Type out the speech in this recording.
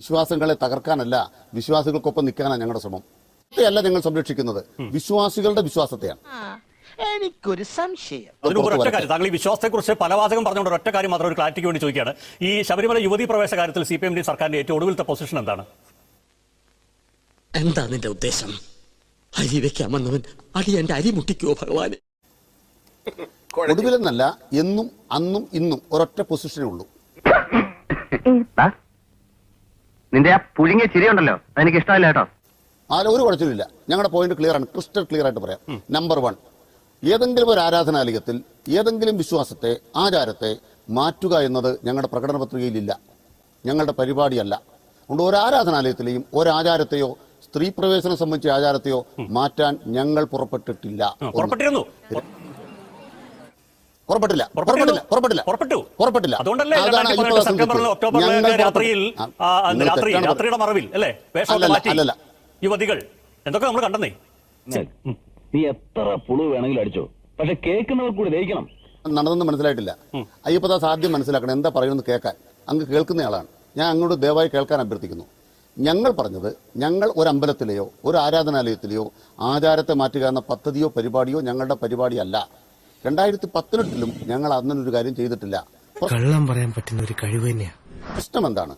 വിശ്വാസങ്ങളെ തകർക്കാനല്ല വിശ്വാസികൾക്കൊപ്പം നിൽക്കാനാണ് ഞങ്ങളുടെ ശ്രമം. അല്ല ഞങ്ങൾ സംരക്ഷിക്കുന്നത്. വിശ്വാസികളുടെ വിശ്വാസത്തെയാണ്. എനിക്കൊരു സംശയം. ഒറ്റ. കാര്യം താങ്കൾ ഈ വിശ്വാസത്തെക്കുറിച്ച് പല വാചകം പറഞ്ഞുകൊണ്ട് ഒറ്റ കാര്യം മാത്രം ഒരു ക്ലാരിറ്റിക്ക് വേണ്ടി ചോദിക്കുകയാണ്. ഈ ശബരിമല യുവതി പ്രവേശ കാര്യത്തിൽ സി പി എമ്മിന്റെ സർക്കാരിന്റെ ഏറ്റവും ഒടുവിലത്തെ പൊസിഷൻ എന്താണ്? എന്താ നിന്റെ ഉദ്ദേശം? അരി വെക്കാമെന്നവൻ അടി എന്റെ അരി മുട്ടിക്കോ ഭഗവാന്? ഒടുവിലെന്നല്ല എന്നും അന്നും ഇന്നും ഒരൊറ്റ പൊസിഷനേ ഉള്ളൂ. നിന്റെ ആ പുഴുങ്ങിയ ചിരിയുണ്ടല്ലോ. എനിക്ക് ഇഷ്ടമല്ല കേട്ടോ. അതിൽ ഒരു കുഴപ്പമില്ല. ഞങ്ങളുടെ പോയിന്റ് ക്ലിയർ ആണ്. ക്രിസ്റ്റൽ ക്ലിയർ ആയിട്ട് പറയാം. നമ്പർ വൺ ഏതെങ്കിലും ഒരു ആരാധനാലയത്തിൽ ഏതെങ്കിലും വിശ്വാസത്തെ ആചാരത്തെ മാറ്റുക എന്നത് ഞങ്ങളുടെ പ്രകടന പത്രികയിലില്ല. ഞങ്ങളുടെ പരിപാടിയല്ല. അതുകൊണ്ട് ഒരു ആരാധനാലയത്തിലെയും ഒരാചാരത്തെയോ സ്ത്രീ പ്രവേശനം സംബന്ധിച്ച ആചാരത്തെയോ മാറ്റാൻ ഞങ്ങൾ പുറപ്പെട്ടിട്ടില്ല. പുറപ്പെട്ടിരുന്നു. പുറപ്പെട്ടില്ല പുറപ്പെട്ടിരുന്നു. പുറപ്പെട്ടില്ല പുറപ്പെട്ടില്ല പുറപ്പെട്ടു പുറപ്പെട്ടില്ല അതുകൊണ്ടല്ലേ അതാണ് രണ്ടായിരത്തി അയ്യപ്പ പതിനെട്ട് സെപ്റ്റംബറിൽ ഒക്ടോബറിൽ രാത്രിയിൽ ആ, രാത്രി രാത്രിയുടെ മറവിൽ അല്ലേ. യുവതികൾ എന്തൊക്കെ നമ്മൾ കണ്ടെന്നേ? നീ എത്ര പുളു വേണമെങ്കിലും അടിച്ചോ. പക്ഷെ കേൾക്കുന്നവർ കൂടി ദഹിക്കണം. നടന്നെന്ന് മനസ്സിലായിട്ടില്ല. അയ്യപ്പദാസ് ആദ്യം മനസ്സിലാക്കണം. എന്താ പറയുന്നത് കേൾക്കാൻ. അങ്ങ് കേൾക്കുന്നയാളാണ് ഞാൻ അങ്ങോട്ട് ദയവായി കേൾക്കാൻ അഭ്യർത്ഥിക്കുന്നു. ഞങ്ങൾ പറഞ്ഞത് ഞങ്ങൾ ഒരു അമ്പലത്തിലെയോ ഒരു ആരാധനാലയത്തിലെയോ ആചാരത്തെ മാറ്റുക എന്ന പദ്ധതിയോ പരിപാടിയോ ഞങ്ങളുടെ പരിപാടിയല്ല. രണ്ടായിരത്തി പത്തിനെട്ടിലും ഞങ്ങൾ അന്നൊരു കാര്യം ചെയ്തിട്ടില്ല. കള്ളം പറയാൻ പറ്റുന്ന ഒരു കഴിവ് തന്നെയാണ് പ്രശ്നം എന്താണ്